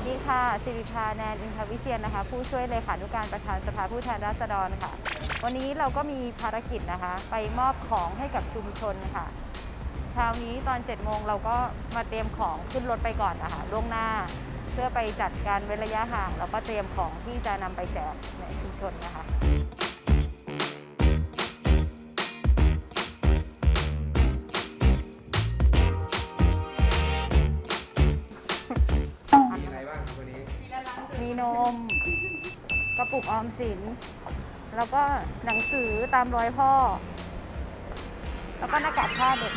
สดีค่ะ สิริพาแนนอินทวิเชียนนะคะ ผู้ช่วยเลขานุการประธานสภาผู้แทนราษฎรค่ะ วันนี้เราก็มีภารกิจนะคะ ไปมอบของให้กับชุมชนค่ะเช้านี้ตอน7จ็ดโมงเราก็มาเตรียมของขึ้นรถไปก่อนนะคะล่วงหน้า เพื่อไปจัดการเว้นระยะห่างแล้วก็เตรียมของที่จะนำไปแจกในชุมชนนะคะ กระปุกออมสิน แล้วก็หนังสือตามรอยพ่อ แล้วก็หน้ากากผ้าเด็ก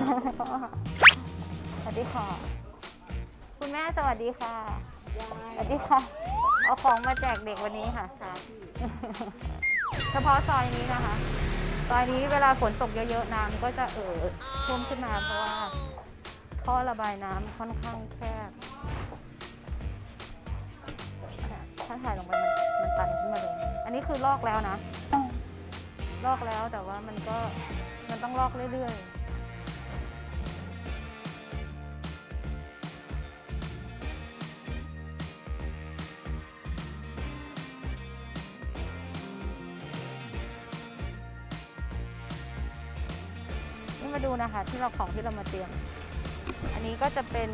สวัสดีค่ะ คุณแม่สวัสดีค่ะ สวัสดีค่ะ เอาของมาแจกเด็กวันนี้ค่ะ เฉพาะซอยนี้นะคะ ซอยนี้เวลาฝนตกเยอะๆน้ำก็จะเอ่อท่วมขึ้นมาเพราะว่าท่อระบายน้ำค่อนข้างแคบ ถ้าถ่ายลงไปมันมันตันขึ้นมาเลย อันนี้คือลอกแล้วนะ ลอกแล้วแต่ว่ามันก็มันต้องลอกเรื่อยๆ ดูนะคะ ที่เราของที่เรามาเตรียม อันนี้ก็จะเป็น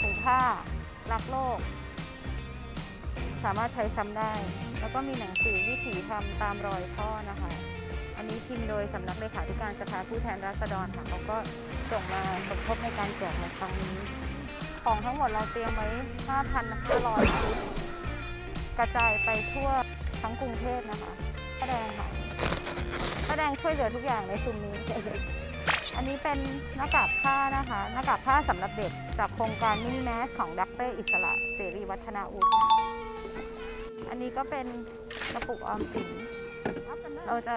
ถุงผ้ารักโลก สามารถใช้ซ้ำได้ แล้วก็มีหนังสือวิถีธรรมตามรอยพ่อนะคะ อันนี้พิมพ์โดยสำนักเลขาธิการสภาผู้แทนราษฎรค่ะเขาก็ส่งมาสมทบในการแจกในครั้งนี้ ของทั้งหมดเราเตรียมไว้ 5,500ชุดกระจายไปทั่วทั้งกรุงเทพนะคะป้าแดงค่ะป้าแดงช่วยเหลือทุกอย่างในซุมนี้ อันนี้เป็นหน้ากากผ้านะคะหน้ากากผ้าสำหรับเด็กจากโครงการมินิแมสของดรอิสระเสรีวัฒนาอุทค่ะอันนี้ก็เป็นกระปุกออมสินเราจะ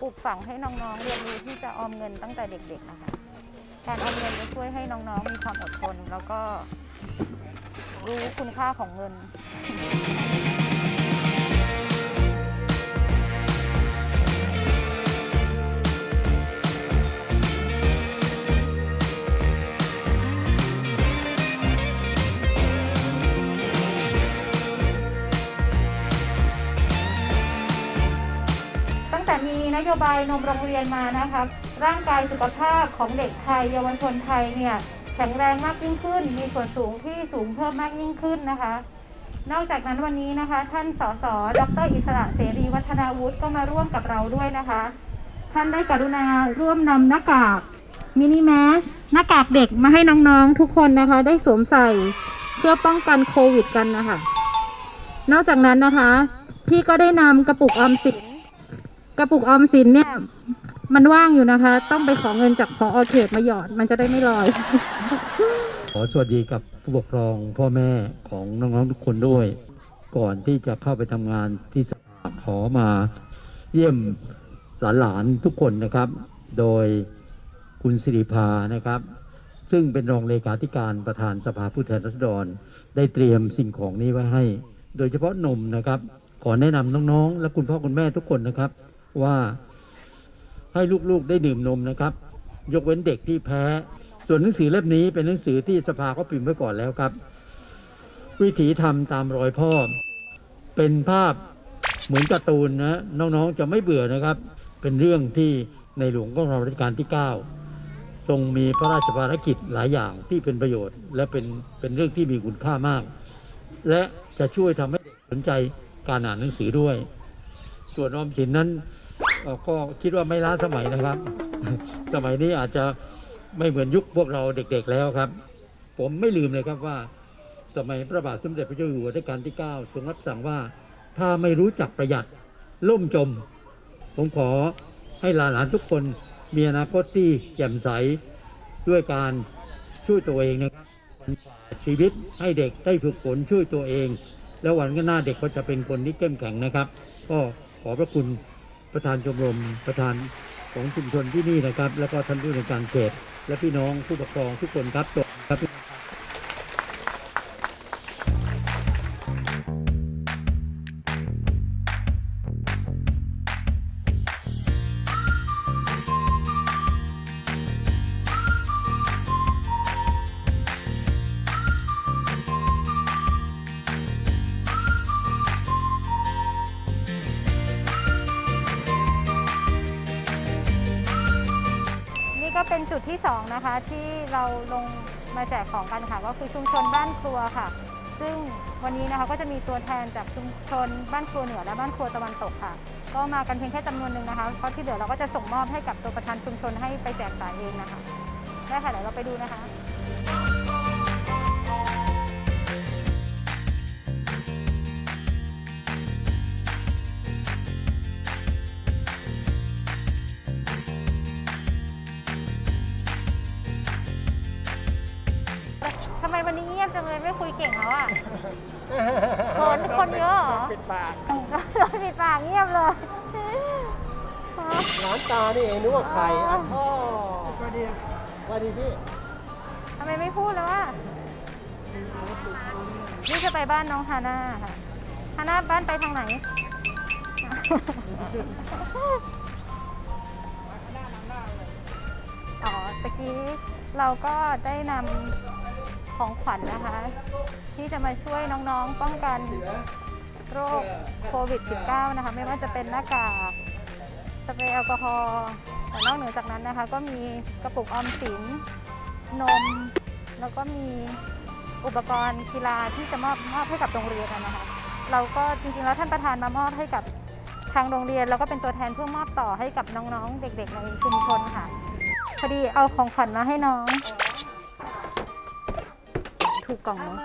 ปลูกฝังให้น้องๆเรียนรู้ที่จะออมเงินตั้งแต่เด็ก ๆนะคะ การออมเงินจะช่วยให้น้องๆมีความอดทน แล้วก็รู้คุณค่าของเงิน นโยบายนมโรงเรียนมานะคะร่างกายสุขภาพของเด็กไทย เยาวชนไทยเนี่ยแข็งแรงมากยิ่งขึ้น มีส่วนสูงที่สูงเพิ่มมากยิ่งขึ้นนะคะ นอกจากนั้นวันนี้นะคะ ท่านสสดรอิสระเสรีวัฒนาวุฒิก็มาร่วมกับเราด้วยนะคะ ท่านได้กรุณาร่วมนำหน้ากากมินิแมสหน้ากากเด็กมาให้น้องๆทุกคนนะคะ ได้สวมใส่เพื่อป้องกันโควิดกันนะคะ นอกจากนั้นนะคะ พี่ก็ได้นำกระปุกออมสิน กระปุกออมสินเนี่ย มันว่างอยู่นะคะ ต้องไปขอเงินจากพออเขตมาหยอด มันจะได้ไม่ลอย ขอสวัสดีกับผู้ปกครองพ่อแม่ของน้องๆทุกคนด้วย ก่อนที่จะเข้าไปทำงานที่สภาขอมาเยี่ยมหลานๆทุกคนนะครับ โดยคุณสิริภานะครับ ซึ่งเป็นรองเลขาธิการประธานสภาผู้แทนราษฎร ได้เตรียมสิ่งของนี้ไว้ให้ โดยเฉพาะนมนะครับ ขอแนะนำน้องๆ และคุณพ่อคุณแม่ทุกคนนะครับ ว่าให้ลูกๆได้ดื่มนมนะครับ ยกเว้นเด็กที่แพ้ ส่วนหนังสือเล่มนี้เป็นหนังสือที่สภาเขาพิมพ์ไว้ก่อนแล้วครับ วิถีธรรมตามรอยพ่อ เป็นภาพเหมือนการ์ตูนนะน้องๆจะไม่เบื่อนะครับ เป็นเรื่องที่ในหลวงของเรารัชกาลที่ 9 ทรงมีพระราชภารกิจหลายอย่างที่เป็นประโยชน์ และเป็นเป็นเรื่องที่มีคุณค่ามาก และจะช่วยทำให้เด็กสนใจการอ่านหนังสือด้วย ส่วนออมสินนั้น เอ่อก็คิดว่าไม่ล้าสมัยนะครับ สมัยนี้อาจจะไม่เหมือนยุคพวกเราเด็กๆแล้วครับ ผมไม่ลืมเลยครับว่า สมัยพระบาทสมเด็จพระเจ้าอยู่หัวรัชกาลที่ 9 ทรงรับสั่งว่าถ้าไม่รู้จักประหยัดล่มจม ผมขอให้หลานๆทุกคนมีอนาคตที่แจ่มใสด้วยการช่วยตัวเองนะครับชีวิตให้เด็กได้ฝึกฝนช่วยตัวเอง แล้ววันข้างหน้าเด็กก็จะเป็นคนที่เข้มแข็งนะครับ ก็ขอพระคุณ ประธานชมรมประธานของชุมชนที่นี่นะครับ แล้วก็ท่านผู้ในการเขตและพี่น้องผู้ปกครองทุกคนครับจบครับ เป็นจุดที่2นะคะที่เราลงมาแจกของกันค่ะก็คือชุมชนบ้านครัวค่ะ ซึ่งวันนี้นะคะก็จะมีตัวแทนจากชุมชนบ้านครัวเหนือและบ้านครัวตะวันตกค่ะ ก็มากันเพียงแค่จำนวนหนึ่งนะคะเพราะที่เหลือเราก็จะส่งมอบให้กับตัวประธานชุมชนให้ไปแจกจ่ายเองนะคะได้ค่ะเดี๋ยวเราไปดูนะคะ เลยไม่คุยเก่งแล้วอะ คนคนเยอะเหรอ ปิดปากเราปิดปากเงียบเลยร้านตานี่เองนึกว่าใครอ๋ออะพ่อสวัสดีสวัสดีพี่ทำไมไม่พูดแล้วอะ นี่จะไปบ้านน้องฮาน่าค่ะฮาน่าบ้านไปทางไหน อ๋อตะกี้เราก็ได้นำ ของขวัญนะคะ ที่จะมาช่วยน้องๆป้องกันโรคโควิด -19 นะคะ ไม่ว่าจะเป็นหน้ากากสเปรย์แอลกอฮอล์แต่นอกเหนือจากนั้นนะคะ ก็มีกระปุกออมสินนม แล้วก็มีอุปกรณ์กีฬาที่จะมอบมอบให้กับโรงเรียนนะคะ เราก็จริงๆแล้วท่านประธานมามอบให้กับทางโรงเรียน แล้วก็เป็นตัวแทนเพื่อมอบต่อให้กับน้องๆ เด็กๆในชุมชนค่ะ พอดีเอาของขวัญมาให้น้อง ถูกกล่องเนอะ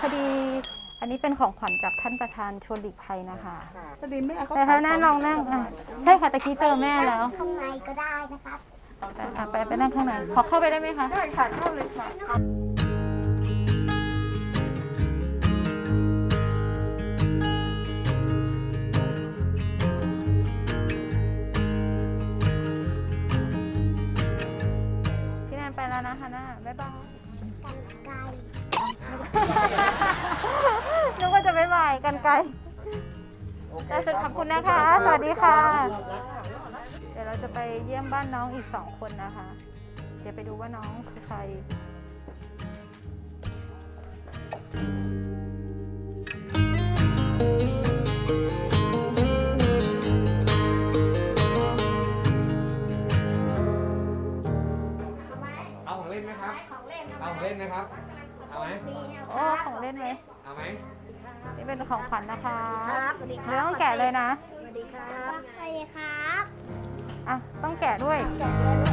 พอดีอันนี้เป็นของขวัญจากท่านประธานชวนหลีกภัยนะคะ พอดีแม่เขาแต่ถ้านั่งลองนั่งอะใช่ค่ะตะกี้เจอแม่แล้ว ข้างในก็ได้นะครับอะไปไปนั่งข้างในขอเข้าไปได้ไหมคะ ได้ค่ะเข้าเลยค่ะ แนนไปแล้วนะคะน้าบ๊ายบายกันไกลนึกว่าจะบ๊ายบายกันไกลแต่สุดขอบคุณนะคะ สวัสดีค่ะ เดี๋ยวเราจะไปเยี่ยมบ้านน้องอีกสองคนนะคะ เดี๋ยวไปดูว่าน้องคือใครเอา วัญนะคะครับสวัสดีคไม่รับต้องแกะเลยนะ สวัสดีครับ สวัสดีครับ อะ ต้องแกะด้วยเรา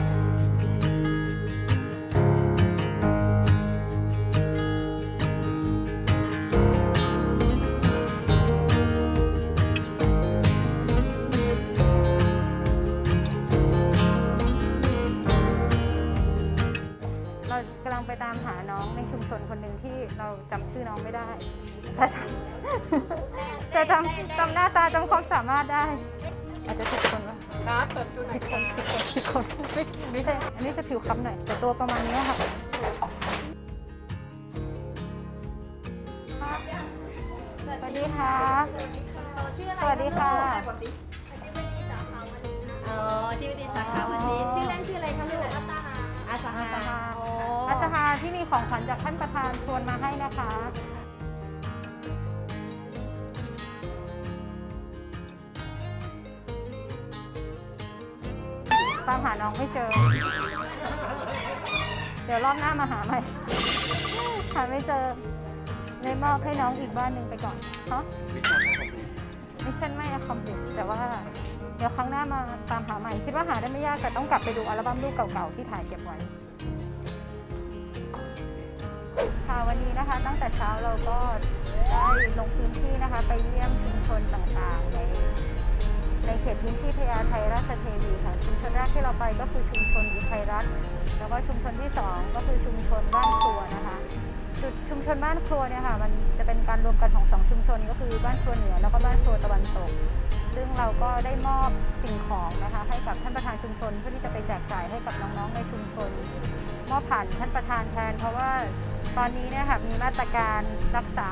จำแต่จำจำหน้าตาจำความสามารถได้ อาจจะผิดคนวะน้าเปิดดูหน่อยผิดคนผิดคนผิดคนไม่ไม่ใช่อันนี้จะผิวค้ำหน่อยแต่ตัวประมาณนี้ค่ะสวัสดีค่ะสวัสดีค่ะอ๋อที่วิทยาสาขาวันนี้ ชื่อเล่นชื่ออะไรคะลูกอาสาอาสาหาฮาโอ้อาสาฮาที่มีของขวัญจากท่านประธานชวนมาให้นะคะ หาน้องไม่เจอ เดี๋ยวรอบหน้ามาหาใหม่ หาไม่เจอเลยมอบให้น้องอีกบ้านหนึ่งไปก่อนฮะมิชชั่นไม่คอมพลีทแต่ว่าเดี๋ยวครั้งหน้ามาตามหาใหม่ คิดว่าหาได้ไม่ยากแต่ต้องกลับไปดูอัลบั้มรูปเก่าๆที่ถ่ายเก็บไว้ค่ะวันนี้นะคะตั้งแต่เช้าเราก็ได้ลงพื้นที่นะคะ ไปเยี่ยมชุมชนต่างๆใน ในเขตพื้นที่พญาไทราชเทวีค่ะชุมชนแรกที่เราไปก็คือชุมชนอุทัยรัตน์แล้วก็ชุมชนที่สองก็คือชุมชนบ้านครัวนะคะจุดชุมชนบ้านครัวเนี่ยค่ะมันจะเป็นการรวมกันของสองชุมชนก็คือบ้านครัวเหนือแล้วก็บ้านครัวตะวันตก ซึ่งเราก็ได้มอบสิ่งของนะคะให้กับท่านประธานชุมชนเพื่อที่จะไปแจกจ่ายให้กับน้องๆในชุมชนมอบผ่านท่านประธานแทน เพราะว่าตอนนี้เนี่ยค่ะมีมาตรการรักษา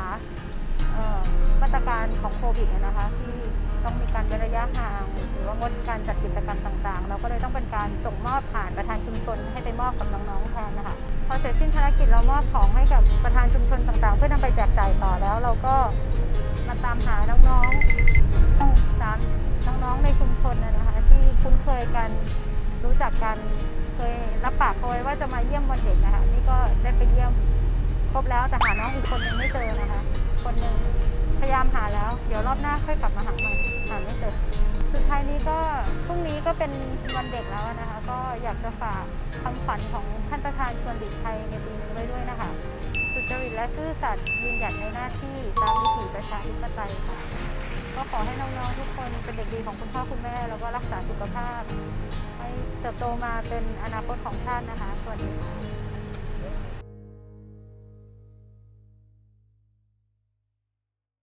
มาตรการของโควิดนะคะที่ ต้องมีการเว้นระยะห่าง หรือว่างดการจัดกิจกรรมต่างๆ เราก็เลยต้องเป็นการส่งมอบผ่านประธานชุมชนให้ไปมอบกับน้องๆแทนนะคะพอเสร็จสิ้นภารกิจเรามอบของให้กับประธานชุมชนต่างๆ เพื่อนำไปแจกจ่ายต่อแล้ว เราก็มาตามหาน้องๆสามน้องๆในชุมชนนะนะคะที่คุ้นเคยกันรู้จักกันเคยรับปากเขาไว้ว่าจะมาเยี่ยมวันเด็กนะคะนี่ก็ได้ไปเยี่ยมครบแล้วแต่หาน้องอีกคนนึงไม่เจอนะคะ คนหนึ่ง พยายามหาแล้ว เดี๋ยวรอบหน้าค่อยกลับมาหาใหม่หาไม่เจอสุดท้ายนี้ก็พรุ่งนี้ก็เป็นวันเด็กแล้วนะคะ ก็อยากจะฝากคำขวัญของท่านประธานชวนเด็กไทยในปีนี้ไว้ด้วยนะคะ สุจริตและซื่อสัตย์ยืนหยัดในหน้าที่ตามวิถีประชาธิปไตยค่ะ ก็ขอให้น้องๆทุกคนเป็นเด็กดีของคุณพ่อคุณแม่ แล้วก็รักษาสุขภาพ ให้เติบโตมาเป็นอนาคตของชาตินะคะสวัสดีค่ะ